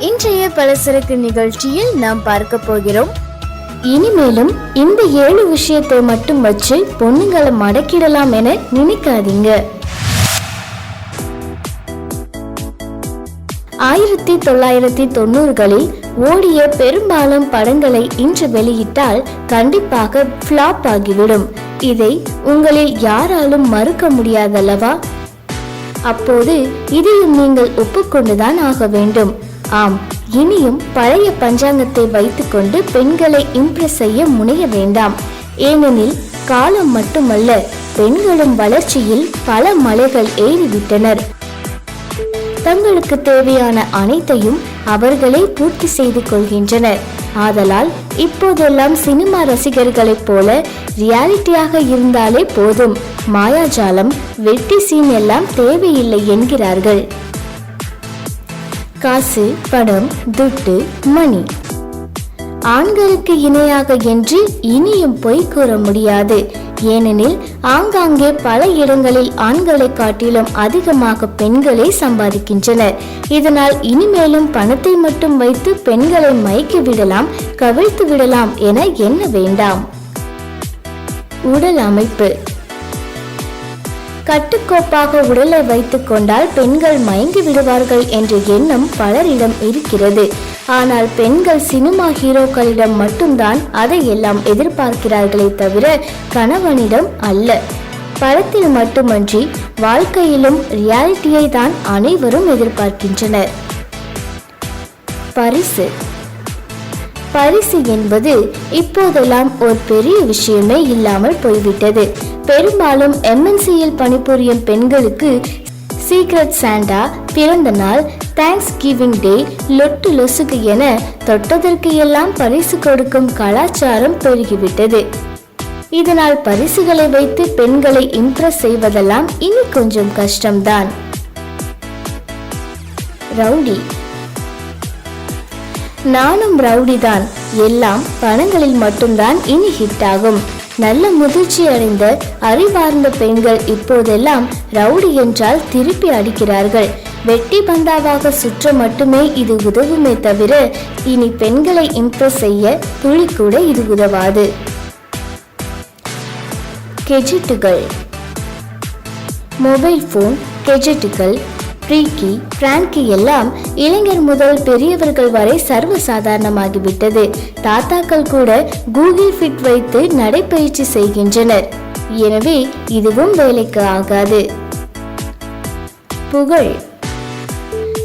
இன்றைய பலசரக்கு நிகழ்ச்சியில் நாம் பார்க்க போகிறோம். இனிமேலும் இந்த ஏழு விஷயத்தை மட்டும் வச்சு பொண்ணுங்களை மடக்கிடலாம் என நினைக்காதீங்க. ஆயிரத்தி தொள்ளாயிரத்தி தொண்ணூறுகளில் ஓடிய பெரும்பாலும் படங்களை இன்று வெளியிட்டால் கண்டிப்பாக ஃப்ளாப் ஆகிவிடும். இதை உங்களில் யாராலும் மறுக்க முடியாதல்லவா? அப்போது இதையும் நீங்கள் ஒப்புக்கொண்டுதான் ஆக வேண்டும். ஆம் இனியும் பழைய பஞ்சாங்கத்தை வைத்துக்கொண்டு பெண்களை இம்ப்ரெஸ் செய்ய முனைய வேண்டாம். ஏனெனில் காலம் மட்டுமல்ல பெண்களும் வளர்ச்சியில் பல மலைகள் ஏறிவிட்டனர். தங்களுக்கு தேவையான அனைத்தையும் அவர்களே பூர்த்தி செய்து கொள்கின்றனர். ஆதலால் இப்போதெல்லாம் சினிமா ரசிகர்களைப் போல ரியாலிட்டியாக இருந்தாலே போதும். மாயாஜாலம் வெட்டி சீன் எல்லாம் தேவையில்லை என்கிறார்கள். காசு பணம் துட்டு மணி. ஆண்களுக்கு இணையாக என்று இனியும் பொய் கூற முடியாது. ஏனெனில் ஆங்காங்கே பல இடங்களில் ஆண்களை காட்டிலும் அதிகமாக பெண்களே சம்பாதிக்கின்றனர். இதனால் இனிமேலும் பணத்தை மட்டும் வைத்து பெண்களை மயக்கி விடலாம் கவிழ்த்து விடலாம் என எண்ண வேண்டாம். உடல் அமைப்பு. கட்டுக்கோப்பாக உடலை வைத்துக் கொண்டால் பெண்கள் மயங்கி விடுவார்கள் என்ற எண்ணம் பலரிடம் இருக்கிறது. ஆனால் பெண்கள் சினிமா ஹீரோக்களிடம் மட்டும்தான் அதையெல்லாம் எதிர்பார்க்கிறார்களே தவிர கணவனிடம் அல்ல. படத்தில் மட்டுமன்றி வாழ்க்கையிலும் ரியாலிட்டியை தான் அனைவரும் எதிர்பார்க்கின்றனர். பரிசு. பரிசு என்பது இப்போதெல்லாம் ஒரு பெரிய விஷயமே இல்லாமல் போய்விட்டது. பெரும்பாலும் எம்என்சியில் பணிபுரியும் பெண்களுக்கு சீக்ரெட் சாண்டா பிறந்த நாள் தேங்க்ஸ் கிவிங் டே லொட்டு லொசுக்கு என தொட்டதற்கு எல்லாம் பரிசு கொடுக்கும் கலாச்சாரம் பெருகிவிட்டது. இதனால் பரிசுகளை வைத்து பெண்களை இம்ப்ரெஸ் செய்வதெல்லாம் இனி கொஞ்சம் கஷ்டம்தான். ரவுடி நானும் ரவுடி தான். எல்லாம் பணங்களில் மட்டும்தான் இனி ஹிட் ஆகும். நல்ல முதிர்ச்சி அடைந்த அறிவார்ந்த பெண்கள் இப்போதெல்லாம் ரவுடி என்றால் திருப்பி அடிக்கிறார்கள். வெட்டி பந்தாவாக சுற்ற மட்டுமே இது உதவுமே தவிர இனி பெண்களை இம்ப்ரெஸ் செய்ய துளி கூட இது உதவாது. கெஜெட்டுகள் மொபைல் ஃபோன் கெஜெட்டுகள் பிரீக்கி பிராங்கி எல்லாம் இளைஞர் முதல் பெரியவர்கள் வரை சர்வ சாதாரணமாகிவிட்டது தாத்தாக்கள் கூட கூகுள் ஃபிட் வைத்து நடைப்பயிற்சி செய்கின்றனர். எனவே இதுவும் வேலைக்கு ஆகாது. புகழ்.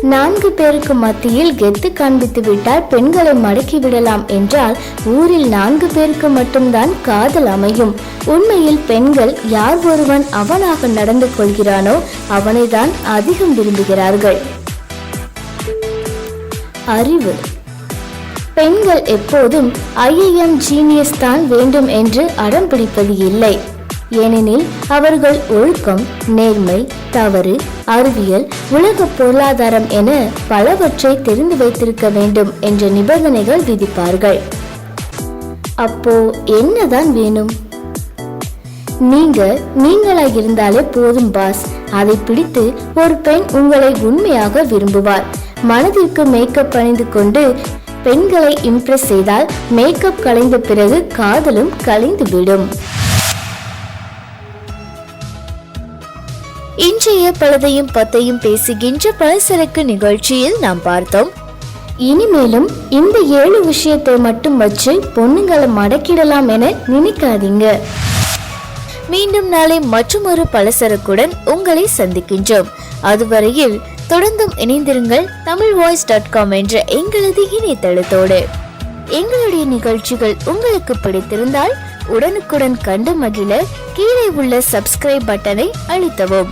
நான்கு பேருக்கு மத்தியில் கெத்து காண்பித்து விட்டால் பெண்களை மடக்கி விடலாம் என்றால் ஊரில் நான்கு பேருக்கு மட்டும்தான் காதல் அமையும். உண்மையில் பெண்கள் யார் ஒருவன் அவனாக நடந்து கொள்கிறானோ அவனைதான் அதிகம் விரும்புகிறார்கள். அறிவு. பெண்கள் எப்போதும் ஐஏஎம் ஜீனியஸ் தான் வேண்டும் என்று அடம் பிடிப்பது இல்லை. ஏனெனில் அவர்கள் ஒழுக்கம் நேர்மை தவறு அறிவியல் உலக பொருளாதாரம் என பலவற்றை தெரிந்து வைத்திருக்க வேண்டும் என்ற நிபந்தனைகள் விதிப்பார்கள். அப்போ என்னதான் வேணும்? நீங்க நீங்களா இருந்தாலே போதும் பாஸ். அதை பிடித்து ஒரு பெண் உங்களை உண்மையாக விரும்புவார் மனதிற்கு மேக்கப் அணிந்து கொண்டு பெண்களை இம்ப்ரெஸ் செய்தால் மேக்கப் கலைந்த பிறகு காதலும் கலைந்து விடும். இன்றைய பழதையும் பத்தையும் பேசுகின்ற பலசரக்கு நிகழ்ச்சியில் நாம் பார்த்தோம். இனிமேலும் இந்த ஏழு விஷயத்தை மட்டும் வச்சு பொண்ணுங்களை மடக்கிடலாம் என நினைக்காதீங்க. மீண்டும் நாளை மற்றொரு பலசரக்குடன் உங்களை சந்திக்கின்றோம். அதுவரையில் தொடர்ந்தும் இணைந்திருங்கள் தமிழ் வாய்ஸ் டாட் காம் என்ற எங்களது இணையதளத்தோடு. எங்களுடைய நிகழ்ச்சிகள் உங்களுக்கு பிடித்திருந்தால் உடனுக்குடன் கண்டு மகிழ கீழே உள்ள சப்ஸ்கிரைப் பட்டனை அழுத்தவும்.